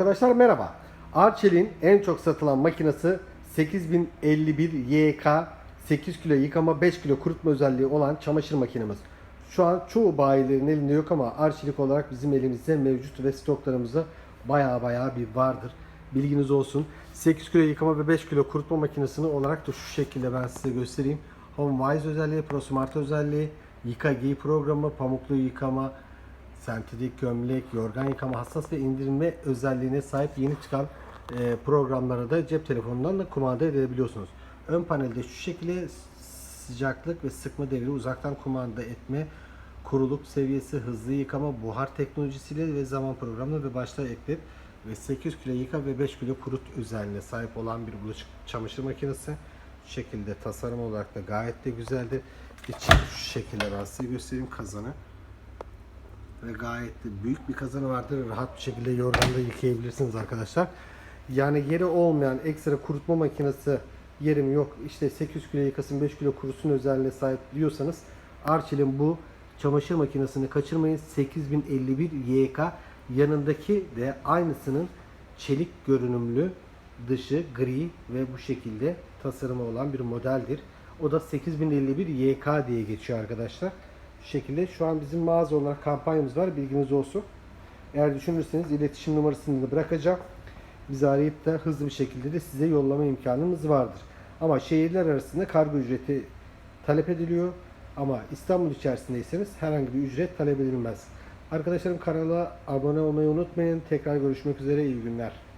Arkadaşlar merhaba. Arçelik'in en çok satılan makinesi 8051 YK 8 kilo yıkama 5 kilo kurutma özelliği olan çamaşır makinemiz. Şu an çoğu bayilerin elinde yok ama Arçelik olarak bizim elimizde mevcut ve stoklarımızda baya baya bir vardır. Bilginiz olsun. 8 kilo yıkama ve 5 kilo kurutma makinesini olarak da şu şekilde ben size göstereyim. HomeWise özelliği, ProSmart özelliği, yıka programı, pamuklu yıkama, sentetik gömlek, yorgan yıkama hassas ve indirme özelliğine sahip yeni çıkan e, programları da cep telefonundan da kumanda edebiliyorsunuz. Ön panelde şu şekilde sıcaklık ve sıkma devri uzaktan kumanda etme, kuruluk seviyesi, hızlı yıkama, buhar teknolojisiyle ve zaman programı ve başta eklet ve 800 kilo yıka ve 5 kilo kurut özelliğine sahip olan bir bulaşık çamaşır makinesi. Şu şekilde tasarım olarak da gayet de güzeldir. İçi şu şekilde ben göstereyim kazanı ve gayet de büyük bir kazanı vardır. Rahat bir şekilde yorganda yıkayabilirsiniz arkadaşlar. Yani yeri olmayan ekstra kurutma makinesi yerim yok işte 800 kilo yıkasın 5 kilo kurusun özelliğine sahip diyorsanız Arçelik'in bu çamaşır makinesini kaçırmayın. 8051 YK yanındaki de aynısının çelik görünümlü dışı gri ve bu şekilde tasarımı olan bir modeldir. O da 8051 YK diye geçiyor arkadaşlar. Şekilde şu an bizim mağaza olarak kampanyamız var. Bilginiz olsun. Eğer düşünürseniz iletişim numarasını da bırakacağım. Bizi arayıp da hızlı bir şekilde de size yollama imkanımız vardır. Ama şehirler arasında kargo ücreti talep ediliyor. Ama İstanbul içerisindeyseniz herhangi bir ücret talep edilmez. Arkadaşlarım kanala abone olmayı unutmayın. Tekrar görüşmek üzere. İyi günler.